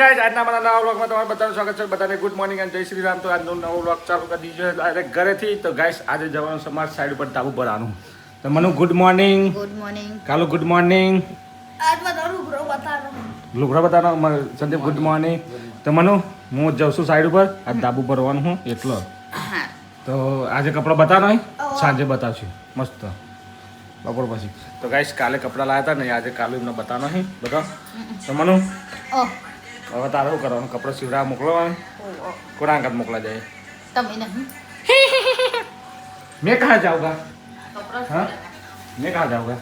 Guys આજના મારા નવા વ્લોગમાં તમારું બધાનું સ્વાગત છે. બધાને ગુડ મોર્નિંગ અને જય શ્રી રામ. તો આજનો નવો વ્લોગ ચાલુ કરી દીધો ડાયરેક્ટ ઘરેથી તો ગાઈસ આજે જવાનું મારા સાઈડ ઉપર ધાબુ પર આનું તો Manu good morning good morning Kalu good morning લુગડા બતાવો સંદીપ ગુડ મોર્નિંગ તો મનુ હું જાઉં છું સાઈડ ઉપર. આ ધાબુ પર આવવાનું હું એટલો. તો આજે કપડાં બતાવો સાંજે બતાવશું. મસ્ત. બપોર પછી. તો ગાઈસ કાલે કપડાં લાવ્યા હતા ને આજે કાલે એમને બતાવવાનો બતાવો. તો મનુ હવે તારે શું કરવાનું? કપડાં સીવડા મોકલવાનું? કોના અંગત મોકલા જાય? તમે નહીં. મેં કહા જાઉંગા હા? મેં કહા જાઉંગા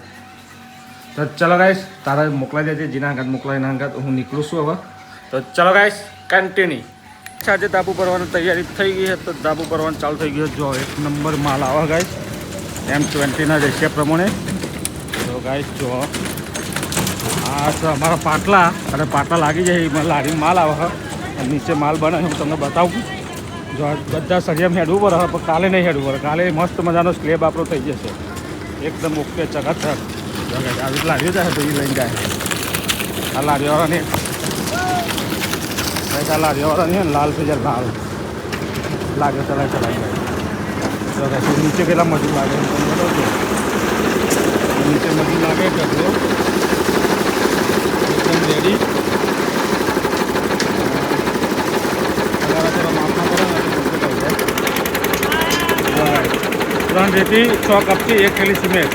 તો ચલો ગાઈસ તારા મોકલાઈ દેજે જેના અંગત મોકલાય એના આગળ હું નીકળું છું હવે. તો ચલો ગાઈશ કન્ટિન્યુ આજે દાબુ ભરવાની તૈયારી થઈ ગઈ છે તો ધાબુ ભરવાનું ચાલુ થઈ ગયું જો એક નંબર માલ આવે ગાઈશ એમ ટ્વેન્ટીના રેશિયા પ્રમાણે. તો ગાઈશ જો. આ તો અમારા પાટલા અને પાટલા લાગી જાય લારીને માલ આવે અને નીચે માલ બને હું તમને બતાવું. જો બધા સળિયામાં હેડવું પડે પણ કાલે નહીં હેડવું પડે કાલે મસ્ત મજાનો સ્લેબ આપણો થઈ જશે. એકદમ ઓકે ચકાચક આવી લારીઓ જાય તો એ લઈને જાય. આ guys, આ લારીવાળાની લાલ થઈ જાય લાલ લાગે ચલાય ચલાય જાય નીચે કેટલા મજૂર લાગે. નીચે મજૂર લાગે કેટલો એકદમ રેડી ત્રણ રેતી છ કપથી એક થેલી સિમેન્ટ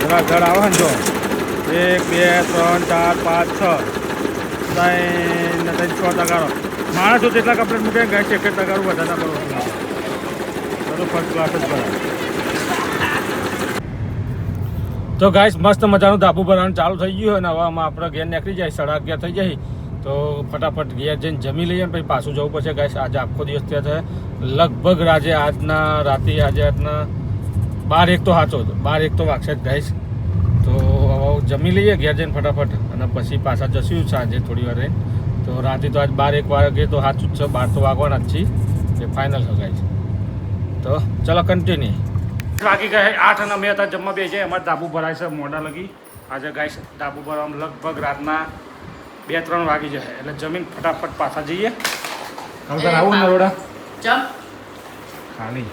જરા જળ આવે ને જો એક બે ત્રણ ચાર પાંચ છ ત્રણ ને ત્રણ છ તગારો માણસો જેટલા કપડે મૂકે ગાય છે એક તગારું વધારે કરવું બધું ફર્સ્ટ ક્લાસ જ ભરાય તો ગાઈસ, મસ્ત મજાનું ધાબુ ભરવાનું ચાલુ થઈ ગયું અને હવે આમાં આપણે ઘેર નીકળી જાય, સાડા અગિયાર થઈ જાય. તો ફટાફટ ઘેર જઈને જમી લઈએ ને પછી પાછું જવું પડશે. ગાઈસ, આજે આખો દિવસ ત્યાં છે. લગભગ આજે આજના રાતે, આજે આજના બાર એક તો સાચો બાર એક તો વાગશે જ ગાઈસ. તો હવે જમી લઈએ, ઘેર જઈને ફટાફટ અને પછી પાછા જશું સાંજે થોડી વાર. તો રાતે તો આજ બાર એક વાગે તો સાચું જ છે. બાર તો વાગવાના જ છીએ. એ ફાઇનલ છે ગાઈસ. તો ચલો કન્ટિન્યુ બાકી કહે આઠ અને અમે હતા જમવા બે છે એમાં ધાબુ ભરાય છે મોડા લગી. આજે ગાય છે ધાબુ ભરવામાં લગભગ રાતના બે ત્રણ વાગી જશે એટલે જમીન ફટાફટ પાછા જઈએ. હવે આવું નરોડા ચમ. ખાલી.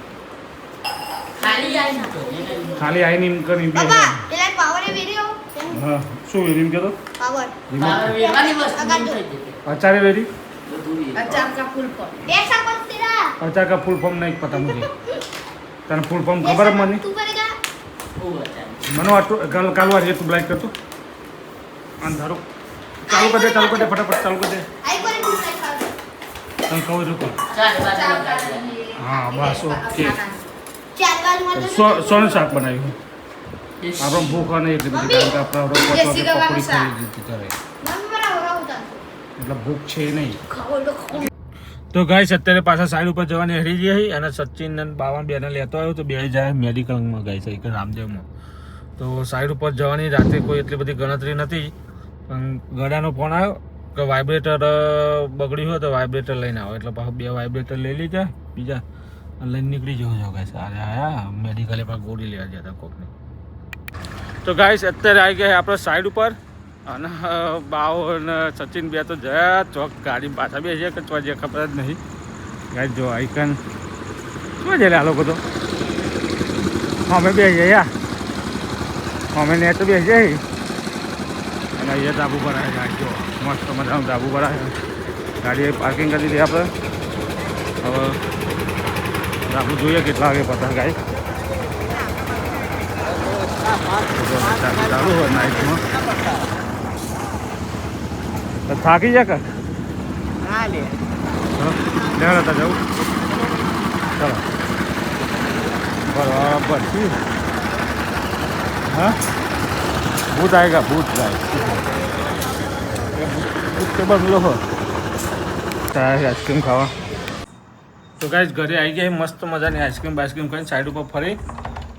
ખાલી આઈ નિમ કરી બે શું વિડીમ કેતો પાવર. અચારે વેરી? અચાર કા ફૂલ ફોર્મ અચાર કા ફૂલ ફોર્મ નહીં પતા મુજે તને ફૂલ ફોર્મ ખબર મને? મને આટલું કાલ વાર તું બ્લાઇક કરતો. અને ધારો. ચાલુ કરી દે ચાલુ કરી ફટાફટ ચાલુ કરી તમે કહું છું હા બસ ઓકે સોનું શાક બનાવ્યું આપણે ભૂખ અને એટલી બધી કારણ કે આપણે પકોડી ખાઈ લીધી ત્યારે. એટલે ભૂખ છે નહીં. તો ગાઈસ અત્યારે પાછા સાઈડ ઉપર જવાની હરી જઈ અને સચિન અને બાવન બેને લેતો આવ્યો તો બે જાય મેડિકલમાં ગાઈસ એક રામદેવમાં. તો સાઈડ ઉપર જવાની રાતે કોઈ એટલી બધી ગણતરી નથી, પણ ગળાનો ફોન આવ્યો કે વાઇબ્રેટર બગડ્યું હોય તો વાઇબ્રેટર લઈને આવો. એટલે પાછું બે વાઇબ્રેટર લઈ લીધા, બીજા લઈને નીકળી જવું છો ગાઈસ અરે, આયા મેડિકલે પણ ગોળી લેવા જતા કોકને. તો ગાઈસ અત્યારે આવી ગયા આપણે સાઈડ ઉપર. અને બાવો અને સચિન બે તો જયા ચોક ગાડી પાછા બે છે કે ચો જે ખબર જ નહીં. ગાઈ જો આઈકન શું છે આ લોકો તો? અમે બે યા અમે ને તો બે જઈ અને અહીંયા ધાબુ પર આવ્યા જો. મસ્ત મજાનું ધાબુ પર આવ્યા ગાડી પાર્કિંગ કરી દીધી આપણે. હવે ધાબુ જોઈએ કેટલા વાગે પતા ગાય ચાલુ હોય નાઇટમાં થાકી જા કે? હા લે. હા જવું ચલો. બરાબર ઠીક હા? ભૂત આવેગા ભૂત લાગે ભૂત કે બસ લો આઈસ્ક્રીમ ખાવા. તો ગાઈસ ઘરે આવી ગયા મસ્ત મજાની આઈસ્ક્રીમ બાઈસ્ક્રીમ ખાઈને સાઈડ ઉપર ફરી.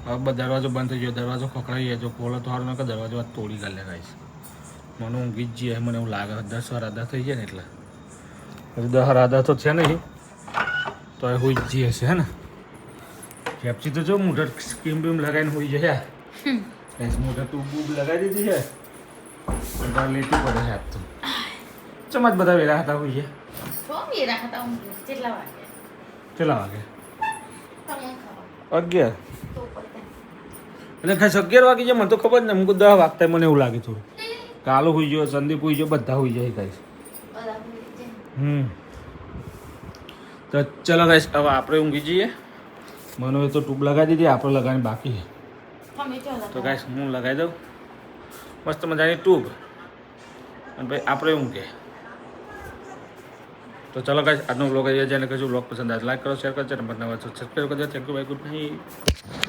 હવે દરવાજો બંધ થઈ ગયો દરવાજો ખખડાઈ ગયો જો ખોલો તો સારું કે દરવાજો તોડી કાઢે ગાઈશ મને ઊંઘી જ જઈએ મને એવું લાગે દસ વાર આદા થઈ જાય ને એટલે. દસ વાર આદા તો છે નહીં. તો એ હોઈ જઈએ છે હે ને? કેપ્સી તો જો મોટર સ્કીમ બીમ લગાવીને હોઈ જશે. મોટર ટૂબ બૂબ લગાવી દીધી છે. બધા લેતી પડે છે આજ તો. ચમચ બધા વેરા હતા હોઈએ છો? મેરા હતા હું કેટલા વાગે? કેટલા વાગે? અગિયાર. તો એટલે ખાસ અગિયાર વાગે છે મને તો ખબર ને મૂકું દસ વાગતા મને એવું લાગે થોડું કાલો હોઈ ગયો, સંદીપ હોઈ ગયો, બધા હોઈ જાય જાય. હમ. તો ચલો ગાઈસ હવે આપણે ઊંઘી જઈએ. મને તો ટૂંક લગાવી દીધી, આપણે લગાવવાની બાકી છે. તો ગાઈસ હું લગાવી દઉં. મસ્ત મજાની ટૂંક અને ભાઈ આપણે ઊંઘે તો ચલો ગાઈસ આજનો બ્લોગ આવી જાય જેને કશું બ્લોગ પસંદ આવે લાઈક કરો શેર કરો, ચેનલ પર નવા સબસ્ક્રાઈબ કરજો. Thank you bye good night